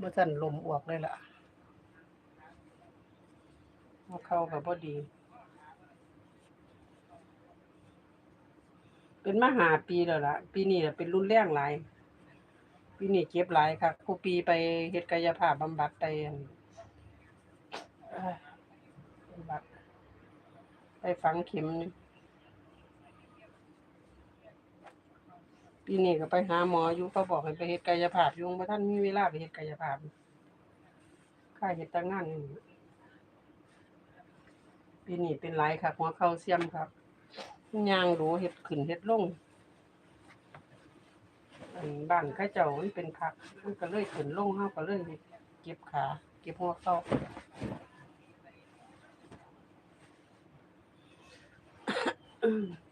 เมื่อสั่นลมอวกเลยล่ะหัวเข่ากับพอดี เป็นมาหาปีแล้วล่ะ ปีนี้เป็นรุ่นแรงหลายปีนี้เจ็บหลายค่ะครูปีไปเฮ็ดกายภาพบำบัดไปอั่นเอ้ยบำบัดไปฝังเข็มนี่ ปีนี้ก็ไปหาหมออยู่เขาบอกให้ไปเฮ็ดกายภาพอยู่บ่ทันมีเวลาไปเฮ็ดกายภาพค่าเฮ็ดแต่งานนี่ปีนี้เป็นหลายค่ะหัวเข่าเสียมครับยางดูเฮ็ดขึ้นเฮ็ดลงอันบ้านเข้าเจ้ามันเป็นผักมันก็เลยขึ้นลงเฮาก็เลยเก็บขาเก็บหัวเข้าอา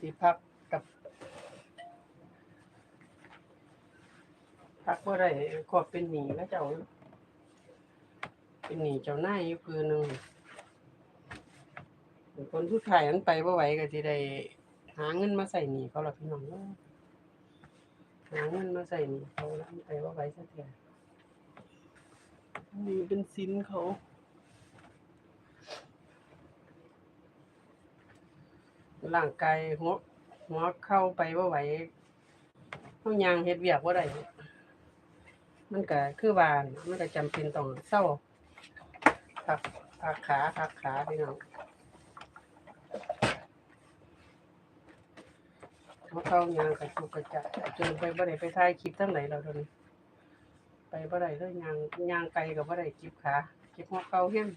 สิพักกับพักบ่ได้ขอเป็นหนี้เข้าเจ้า เป็นหนีเจ้าหน้าอยู่คือหนึงคนทุกทายมันไปบ่ไหวก็สิได้หาเงินมาใส่หนีเขาล่ะพี่น้องหาเงินมาใส่หนีเขาแล้วไปบ่ไหวซะเทียหนี่เป็นสินเขา ร่างกายหัวหัวเข้าไปว่าไหวเฮายางเฮ็ดเวียกบ่าได้มันก็คือวานมันก็จำเป็นต้องเศร้าพักพักขาพักขาพี่น้องหัวเข้ายางกระจุกกระจักจนไปบ่ได้ไปถ่ายคลิปทั้งไหนแล้วตอนนี้ไปบ่ได้เลยยางยางไกลก็บ่ได้จ็บขาจ็บหัวเข่าแฮง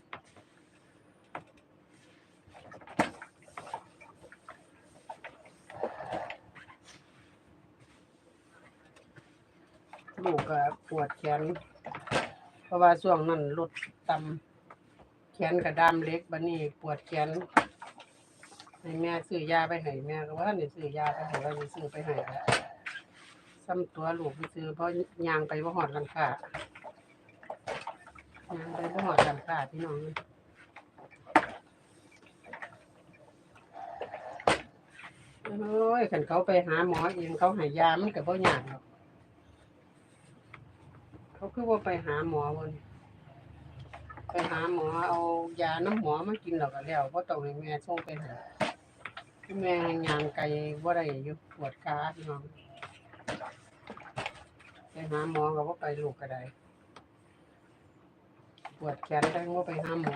ลูกก็ปวดแขน เพราะว่าช่วงนั้นรถตำแขนกระดามเล็กบัดนี้ปวดแขนให้แม่ซื้อยาไปให้แม่ก็ว่านี่ซื้อยาไปให้ว่านี่ซื้อไปให้แล้วซ้ำตัวลูกไปซื้อเพราะยางไปบ่หอดกันค่ะยางไปบ่หอดกันค่ะพี่น้องโอ้ยคันเขาไปหาหมอเองเขาห้ยามันก็บ่ยากหรอก เขาคือว่าไปหาหมอวันไปหาหมอเอายาน้ำหมอมากินหรอก็แล้วบ่ต้องให้แม่ส่งไปหาแม่ยางไกลบ่ได้อยู่ปวดขาพี่น้องไปหาหมอก็บ่ไปลูกก็ได้ปวดแขนก็บ่ไปหาหมอ